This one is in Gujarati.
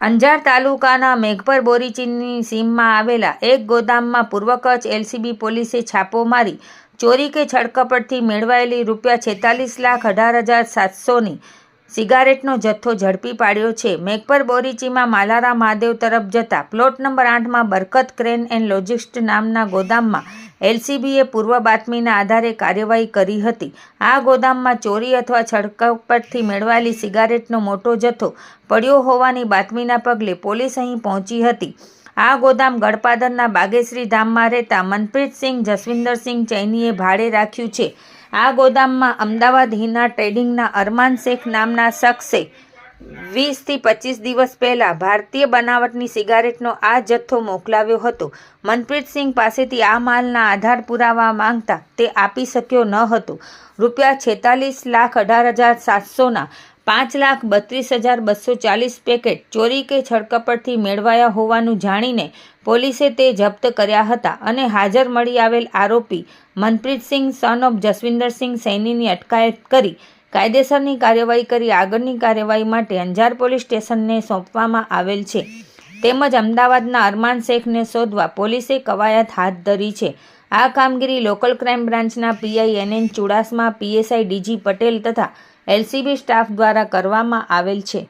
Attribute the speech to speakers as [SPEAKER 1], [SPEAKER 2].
[SPEAKER 1] અંજાર તાલુકાના મેઘપર બોરીચીની સીમમાં આવેલા એક ગોદામમાં પૂર્વ કચ્છ એલસીબી પોલીસે છાપો મારી ચોરી કે છળકપટથી મેળવાયેલી રૂપિયા છેતાલીસ લાખ અઢાર હજાર સાતસોની સિગારેટનો જથ્થો ઝડપી પાડ્યો છે. મેઘપર બોરીચીમાં માલારા મહાદેવ તરફ જતા પ્લોટ નંબર આઠમાં બરકત ક્રેન એન્ડ લોજિસ્ટ નામના ગોદામમાં એલસીબીએ પૂર્વ બાતમીના આધારે કાર્યવાહી કરી હતી. આ ગોદામમાં ચોરી અથવા છડકપટથી મેળવાયેલી સિગારેટનો મોટો જથ્થો પડ્યો હોવાની બાતમીના પગલે પોલીસ અહીં પહોંચી હતી. આ ગોદામ ગળપાદરના બાગેશ્રી ધામમાં રહેતા મનપ્રીતસિંહ જસવિંદરસિંહ ચૈનીએ ભાડે રાખ્યું છે. આ ગોદામમાં અમદાવાદ હિના ટ્રેડિંગના અરમાન શેખ નામના શખ્સે વીસથી પચીસ દિવસ પહેલાં ભારતીય બનાવટની સિગારેટનો આ જથ્થો મોકલાવ્યો હતો. મનપ્રીતસિંહ પાસેથી આ માલના આધાર પુરાવા માંગતા તે આપી શક્યો ન હતો. રૂપિયા છેતાલીસ લાખ અઢાર હજાર સાતસોના પાંચ લાખ બત્રીસ હજાર બસો ચાલીસ પેકેટ ચોરી કે છળકપટથી મેળવાયા હોવાનું જાણીને પોલીસે તે જપ્ત કર્યા હતા અને હાજર મળી આવેલ આરોપી મનપ્રીતસિંહ સન ઓફ જસવિંદરસિંહ સૈનીની અટકાયત કરી કાયદેસરની કાર્યવાહી કરી આગળની કાર્યવાહી માટે અંજાર પોલીસ સ્ટેશનને સોંપવામાં આવેલ છે. તેમજ અમદાવાદના અરમાન શેખને શોધવા પોલીસે કવાયત હાથ ધરી છે. આ કામગીરી લોકલ ક્રાઇમ બ્રાન્ચના PI NN Chudasama, PSI DG Patel તથા એલસીબી સ્ટાફ દ્વારા કરવામાં આવેલ છે.